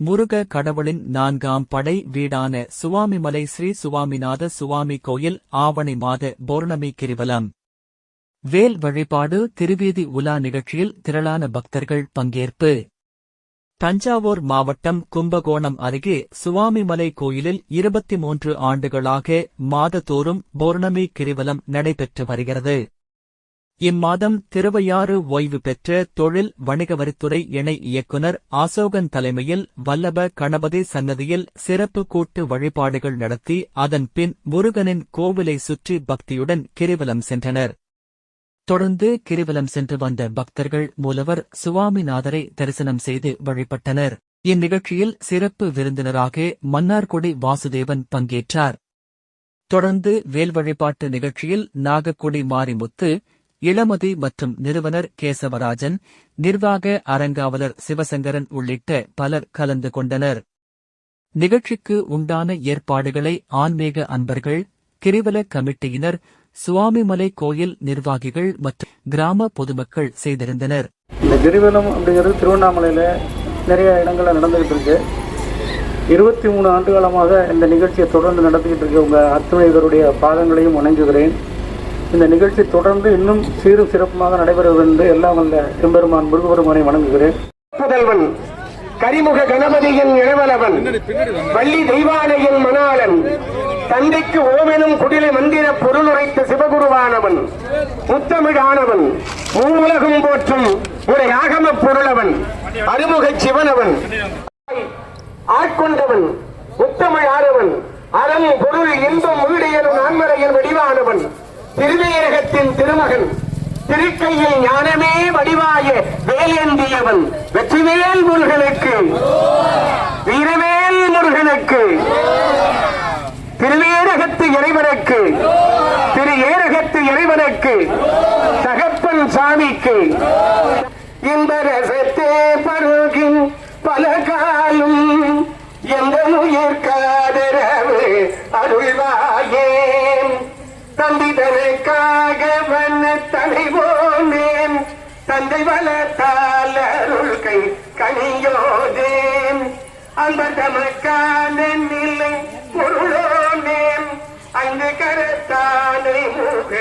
முருக கடவுளின் நான்காம் படை வீடான சுவாமிமலை ஸ்ரீ சுவாமிநாத சுவாமி கோயில் ஆவணி மாத பௌர்ணமி கிரிவலம். வேல் வழிபாடு திருவீதி உலா நிகழ்ச்சியில் திரளான பக்தர்கள் பங்கேற்பு. தஞ்சாவூர் மாவட்டம் கும்பகோணம் அருகே சுவாமிமலை கோயிலில் இருபத்தி மூன்று ஆண்டுகளாக மாதத்தோறும் பௌர்ணமி கிரிவலம் நடைபெற்று வருகிறது. இம்மாதம் திருவையாறு ஓய்வு பெற்ற தொழில் வணிக வரித்துறை இணை இயக்குனர் அசோகன் தலைமையில் வல்லப கணபதி சன்னதியில் சிறப்பு கூட்டு வழிபாடுகள் நடத்தி அதன் பின் முருகனின் கோவிலை சுற்றி பக்தியுடன் கிரிவலம் சென்றனர். தொடர்ந்து கிரிவலம் சென்று வந்த பக்தர்கள் மூலவர் சுவாமிநாதரை தரிசனம் செய்து வழிபட்டனர். இந்நிகழ்ச்சியில் சிறப்பு விருந்தினராக மன்னார்குடி வாசுதேவன் பங்கேற்றார். தொடர்ந்து வேல் வழிபாட்டு நிகழ்ச்சியில் நாகக்குடி மாரிமுத்து இளமதி மற்றும் நிறுவனர் கேசவராஜன் நிர்வாக அரங்காவலர் சிவசங்கரன் உள்ளிட்ட பலர் கலந்து கொண்டனர். நிகழ்ச்சிக்கு உண்டான ஏற்பாடுகளை ஆன்மீக அன்பர்கள் கிரிவல கமிட்டியினர் சுவாமிமலை கோயில் நிர்வாகிகள் மற்றும் கிராம பொதுமக்கள் செய்திருந்தனர். இந்த கிரிவலம் அப்படிங்கிறது திருவண்ணாமலையில் நிறைய இடங்களில் நடந்துகிட்டு இருக்கு இருபத்தி மூணு ஆண்டு காலமாக இந்த நிகழ்ச்சியை தொடர்ந்து நடத்திக்கிட்டு இருக்க உங்கள் அத்துணைவருடைய பாதங்களையும் வணங்குகிறேன். இந்த நிகழ்ச்சி தொடர்ந்து இன்னும் சீரும் சிறப்புமாக நடைபெற வேண்டும் என்று எல்லாம் வல்ல எம்பெருமான் முருகபெருமானை வணங்குகிறேன். புதல்வன் கரிமுக கணபதியின் இளவலவன் வள்ளி தெய்வானையின் மணாளன் தந்தைக்கு ஓமெனும் குடிலை மந்திர பொருள் உரைத்த சிவகுருவானவன் முத்தமிழானவன் மூவுலகும் போற்றும் ஒரு ஆகம பொருளவன் அருமுக சிவனவன் ஆட்கொண்டவன் முத்தமிழ் ஆனவன் அறம் பொருள் இன்பம் நான்மறையில் வடிவானவன் திருவேரகத்தின் திருமகன். திருக்கையில் ஞானமே வடிவாய வேலேந்தியவன். வெற்றிவேல் முருகனுக்கு. வீரவேல் முருகனுக்கு. திருவேரகத்து இறைவனுக்கு. திரு ஏரகத்து இறைவனுக்கு. தகப்பன் சாமிக்கு. இந்த ரசத்தே பருகின் பல காலம் எந்த உயிர் காதரவு அருள்வாயே தந்திதனுக்காக கை வளர்த்தாளருள் கை கனியோதேன். அன்பர் தமக்கானில்லை பொருளோனேன். அங்கு கரத்தானை மூக